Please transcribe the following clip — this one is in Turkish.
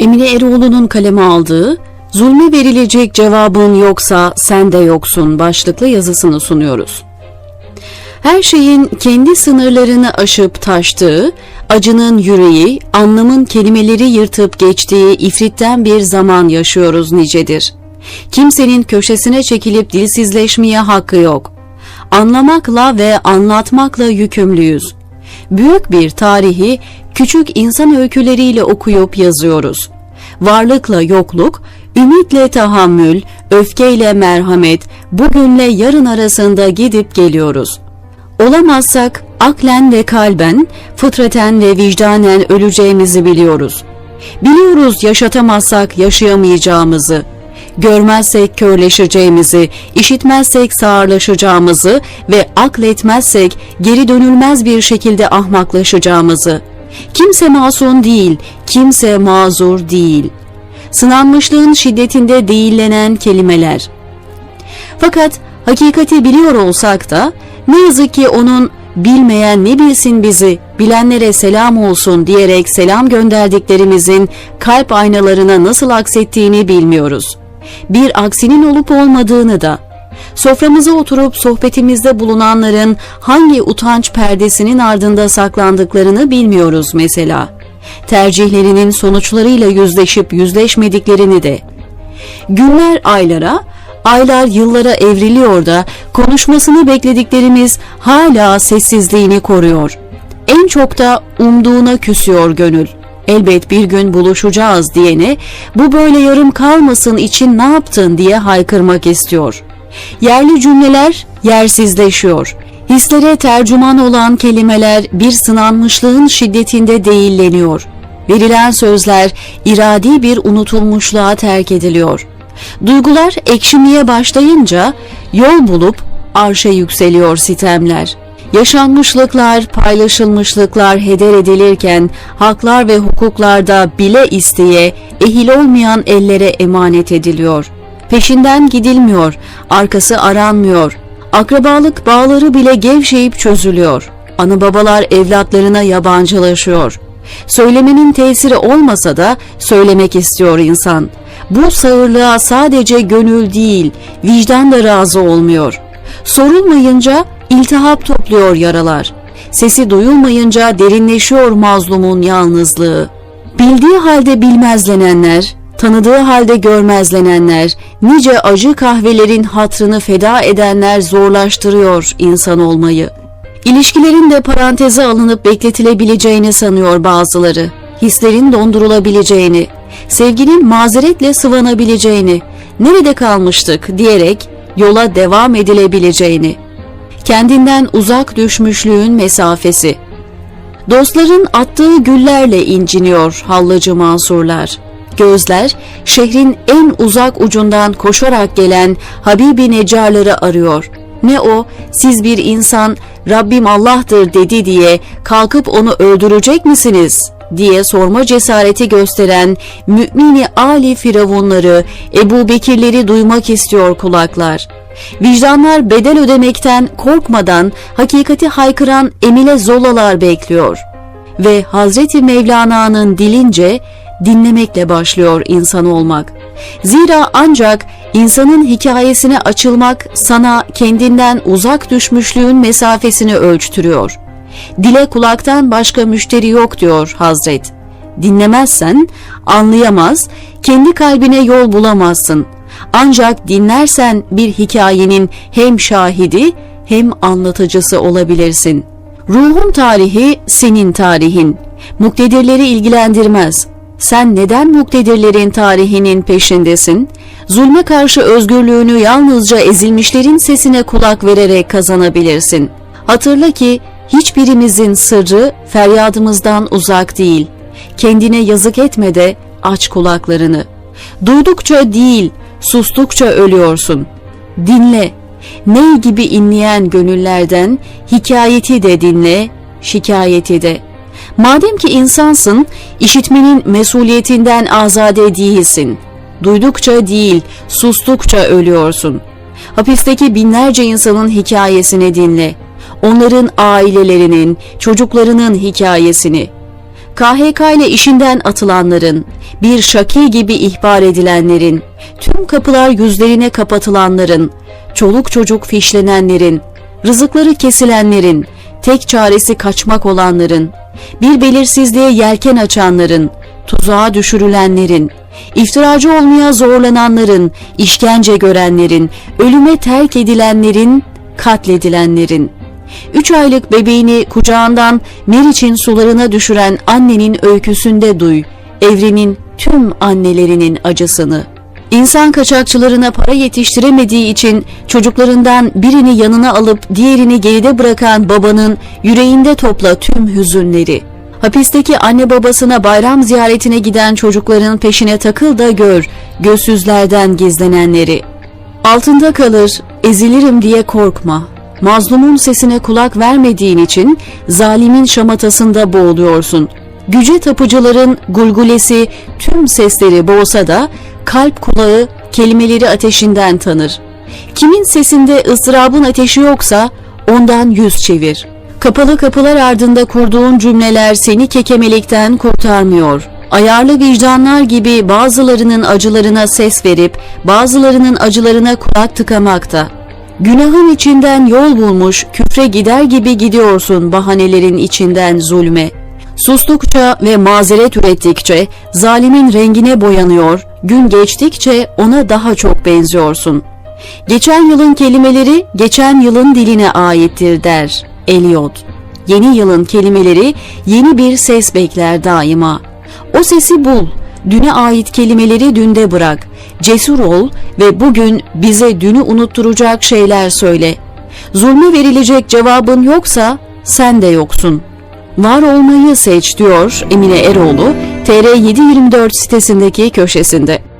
Emine Eroğlu'nun kaleme aldığı Zulme verilecek cevabın yoksa sen de yoksun başlıklı yazısını sunuyoruz. Her şeyin kendi sınırlarını aşıp taştığı, acının yüreği, anlamın kelimeleri yırtıp geçtiği ifritten bir zaman yaşıyoruz nicedir. Kimsenin köşesine çekilip dilsizleşmeye hakkı yok. Anlamakla ve anlatmakla yükümlüyüz. Büyük bir tarihi küçük insan öyküleriyle okuyup yazıyoruz. Varlıkla yokluk, ümitle tahammül, öfkeyle merhamet, bugünle yarın arasında gidip geliyoruz. Olamazsak aklen ve kalben, fıtraten ve vicdanen öleceğimizi biliyoruz. Biliyoruz yaşatamazsak yaşayamayacağımızı, görmezsek körleşeceğimizi, işitmezsek sağırlaşacağımızı ve akletmezsek geri dönülmez bir şekilde ahmaklaşacağımızı. Kimse masum değil, kimse mazur değil. Sınanmışlığın şiddetinde değillenen kelimeler. Fakat hakikati biliyor olsak da ne yazık ki onun bilmeyen ne bilsin bizi, bilenlere selam olsun diyerek selam gönderdiklerimizin kalp aynalarına nasıl aksettiğini bilmiyoruz. Bir aksinin olup olmadığını da, soframıza oturup sohbetimizde bulunanların hangi utanç perdesinin ardında saklandıklarını bilmiyoruz mesela. Tercihlerinin sonuçlarıyla yüzleşip yüzleşmediklerini de. Günler aylara, aylar yıllara evriliyor da konuşmasını beklediklerimiz hala sessizliğini koruyor. En çok da umduğuna küsüyor gönül. Elbet bir gün buluşacağız diyene bu böyle yarım kalmasın için ne yaptın diye haykırmak istiyor. Yerli cümleler yersizleşiyor. Hislere tercüman olan kelimeler bir sınanmışlığın şiddetinde değilleniyor. Verilen sözler iradi bir unutulmuşluğa terk ediliyor. Duygular ekşimeye başlayınca yol bulup arşa yükseliyor sitemler. Yaşanmışlıklar, paylaşılmışlıklar heder edilirken haklar ve hukuklarda bile isteye ehil olmayan ellere emanet ediliyor. Peşinden gidilmiyor, arkası aranmıyor. Akrabalık bağları bile gevşeyip çözülüyor. Anı babalar evlatlarına yabancılaşıyor. Söylemenin tesiri olmasa da söylemek istiyor insan. Bu sağırlığa sadece gönül değil, vicdan da razı olmuyor. Sorulmayınca iltihap topluyor yaralar. Sesi duyulmayınca derinleşiyor mazlumun yalnızlığı. Bildiği halde bilmezlenenler, tanıdığı halde görmezlenenler, nice acı kahvelerin hatrını feda edenler zorlaştırıyor insan olmayı. İlişkilerin de paranteze alınıp bekletilebileceğini sanıyor bazıları. Hislerin dondurulabileceğini, sevginin mazeretle sıvanabileceğini, nerede kalmıştık diyerek yola devam edilebileceğini. Kendinden uzak düşmüşlüğün mesafesi. Dostların attığı güllerle inciniyor hallacı mansurlar. Gözler şehrin en uzak ucundan koşarak gelen Habibi Necarları arıyor. Ne o siz bir insan Rabbim Allah'tır dedi diye kalkıp onu öldürecek misiniz diye sorma cesareti gösteren mümini Ali firavunları, Ebu Bekirleri duymak istiyor kulaklar. Vicdanlar bedel ödemekten korkmadan hakikati haykıran emile zolalar bekliyor. Ve Hazreti Mevlana'nın dilince dinlemekle başlıyor insan olmak. Zira ancak insanın hikayesine açılmak sana kendinden uzak düşmüşlüğün mesafesini ölçtürüyor. Dile kulaktan başka müşteri yok diyor Hazret. Dinlemezsen anlayamaz, kendi kalbine yol bulamazsın. Ancak dinlersen bir hikayenin hem şahidi hem anlatıcısı olabilirsin. Ruhun tarihi senin tarihin. Muktedirleri ilgilendirmez. Sen neden muktedirlerin tarihinin peşindesin? Zulme karşı özgürlüğünü yalnızca ezilmişlerin sesine kulak vererek kazanabilirsin. Hatırla ki hiçbirimizin sırrı feryadımızdan uzak değil. Kendine yazık etme de aç kulaklarını. Duydukça değil, sustukça ölüyorsun. Dinle. Ney gibi inleyen gönüllerden hikayeti de dinle, şikayeti de. Madem ki insansın, işitmenin mesuliyetinden azade değilsin. Duydukça değil, sustukça ölüyorsun. Hapisteki binlerce insanın hikayesini dinle. Onların ailelerinin, çocuklarının hikayesini. KHK ile işinden atılanların, bir şaki gibi ihbar edilenlerin, tüm kapılar yüzlerine kapatılanların, çoluk çocuk fişlenenlerin, rızıkları kesilenlerin, tek çaresi kaçmak olanların, bir belirsizliğe yelken açanların, tuzağa düşürülenlerin, iftiracı olmaya zorlananların, işkence görenlerin, ölüme terk edilenlerin, katledilenlerin, Üç aylık bebeğini kucağından Meriç'in sularına düşüren annenin öyküsünde duy, evrenin tüm annelerinin acısını. İnsan kaçakçılarına para yetiştiremediği için çocuklarından birini yanına alıp diğerini geride bırakan babanın yüreğinde topla tüm hüzünleri. Hapisteki anne babasına bayram ziyaretine giden çocukların peşine takıl da gör, gözsüzlerden gizlenenleri. Altında kalır, ezilirim diye korkma. Mazlumun sesine kulak vermediğin için zalimin şamatasında boğuluyorsun. Güce tapıcıların gulgulesi tüm sesleri boğsa da kalp kulağı kelimeleri ateşinden tanır. Kimin sesinde ızdırabın ateşi yoksa ondan yüz çevir. Kapalı kapılar ardında kurduğun cümleler seni kekemelikten kurtarmıyor. Ayarlı vicdanlar gibi bazılarının acılarına ses verip bazılarının acılarına kulak tıkamakta. Günahın içinden yol bulmuş, küfre gider gibi gidiyorsun bahanelerin içinden zulme. Sustukça ve mazeret ürettikçe zalimin rengine boyanıyor, gün geçtikçe ona daha çok benziyorsun. Geçen yılın kelimeleri geçen yılın diline aittir der Eliot. Yeni yılın kelimeleri yeni bir ses bekler daima. O sesi bul, düne ait kelimeleri dünde bırak. Cesur ol ve bugün bize dünü unutturacak şeyler söyle. Zulme verilecek cevabın yoksa sen de yoksun. Var olmayı seç diyor Emine Eroğlu TR724 sitesindeki köşesinde.